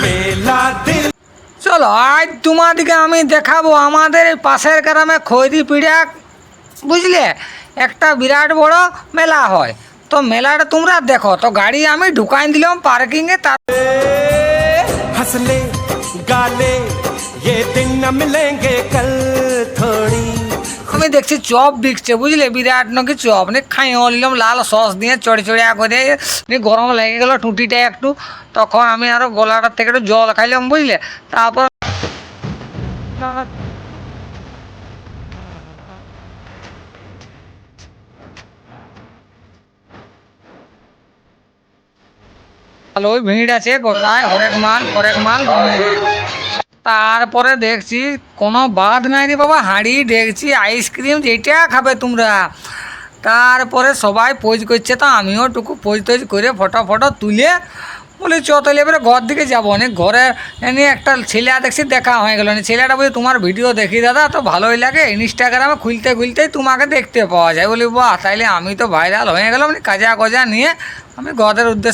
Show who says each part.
Speaker 1: मेला दिल
Speaker 2: চলো আজ তোমাদিকে আমি দেখাবো আমাদের এই পাশের গ্রামে খৈরি পিড়া বুঝলে একটা বিরাট বড় মেলা হয় তো মেলাটা তোমরা দেখো তো গাড়ি আমি ঢুকাই দিলাম পার্কিংয়ে তার
Speaker 1: हंस ले गा ले ये दिन न मिलेंगे कल थोड़ी
Speaker 2: আমি দেখছি চপ বিকছে, বুঝলে? বিরাট নাকি চপ। নি খাই নিলাম লাল সস দিয়ে চড়ে চড়িয়া করে নি গরম লেগে গেল টুটিটা একটু। তখন আমি আরও গলাটার থেকে একটু জল খাইলাম, বুঝলে? তারপর ওই ভিড় আছে। গোটায় হরেক মাল হরেক মাল। তারপরে দেখছি কোনো বাদ নাই রে বাবা, হাঁড়ি দেখছি, আইসক্রিম যেটা খাবে তোমরা। তারপরে সবাই পোজ করছে, তো আমিও টুকু পোজ টোজ করে ফটো ফটো তুলে বলি, চ তাহলে এবারে ঘর দিকে যাব। অনেক ঘরে এনে একটা ছেলে দেখছি, দেখা হয়ে গেল। ছেলেটা বলি তোমার ভিডিও দেখি দাদা, তো ভালোই লাগে। ইনস্টাগ্রামে খুলতে খুলতেই তোমাকে দেখতে পাওয়া যায়। বলি, বাহ তাইলে আমি তো ভাইরাল হয়ে গেলাম। কাজা গজা নিয়ে আমি ঘরের উদ্দেশ্যে